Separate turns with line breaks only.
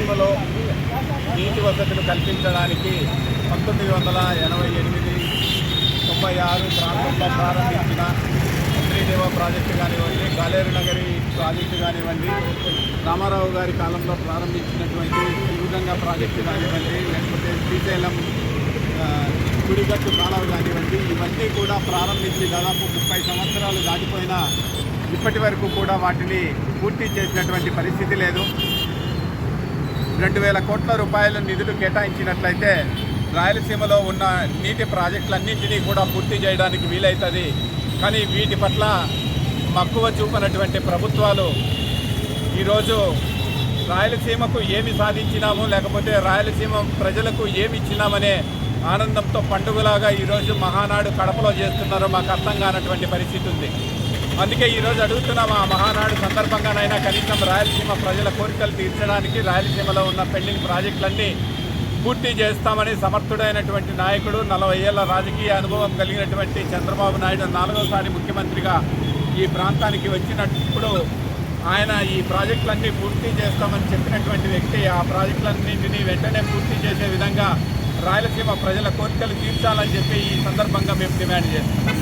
రాయలసీమలో నీటి వసతులు కల్పించడానికి పంతొమ్మిది వందల ఎనభై ఎనిమిది తొంభై ఆరు ప్రాంతంలో ప్రారంభించిన శ్రీదేవ ప్రాజెక్టు కానివ్వండి గాలేరు నగరి ప్రాజెక్టు కానివ్వండి రామారావు గారి కాలంలో ప్రారంభించినటువంటి శ్రీగంగా ప్రాజెక్టు కానివ్వండి లేకపోతే శ్రీశైలం గుడిగట్టు కాలువ కానివ్వండి ఇవన్నీ కూడా ప్రారంభించి దాదాపు ముప్పై సంవత్సరాలు దాటిపోయినా ఇప్పటి వరకు కూడా వాటిని పూర్తి చేసినటువంటి పరిస్థితి లేదు. రెండు వేల కోట్ల రూపాయల నిధులు కేటాయించినట్లయితే రాయలసీమలో ఉన్న నీటి ప్రాజెక్టులన్నింటినీ కూడా పూర్తి చేయడానికి వీలవుతుంది కానీ వీటి పట్ల మక్కువ చూపనటువంటి ప్రభుత్వాలు ఈరోజు రాయలసీమకు ఏమి సాధించినాము లేకపోతే రాయలసీమ ప్రజలకు ఏమి ఇచ్చినామనే ఆనందంతో పండుగలాగా ఈరోజు మహానాడు కడపలో చేస్తున్నారో మాకు అర్థం కానటువంటి పరిస్థితి ఉంది. అందుకే ఈరోజు అడుగుతున్నాం ఆ మహానాడు సందర్భంగానైనా కనీసం రాయలసీమ ప్రజల కోరికలు తీర్చడానికి రాయలసీమలో ఉన్న పెండింగ్ ప్రాజెక్టులన్నీ పూర్తి చేస్తామని సమర్థుడైనటువంటి నాయకుడు నలభై ఏళ్ళ రాజకీయ అనుభవం కలిగినటువంటి చంద్రబాబు నాయుడు నాలుగోసారి ముఖ్యమంత్రిగా ఈ ప్రాంతానికి వచ్చినప్పుడు ఆయన ఈ ప్రాజెక్టులన్నీ పూర్తి చేస్తామని చెప్పినటువంటి వ్యక్తి. ఆ ప్రాజెక్టులన్నింటినీ వెంటనే పూర్తి చేసే విధంగా రాయలసీమ ప్రజల కోరికలు తీర్చాలని చెప్పి ఈ సందర్భంగా మేము డిమాండ్ చేస్తున్నాం.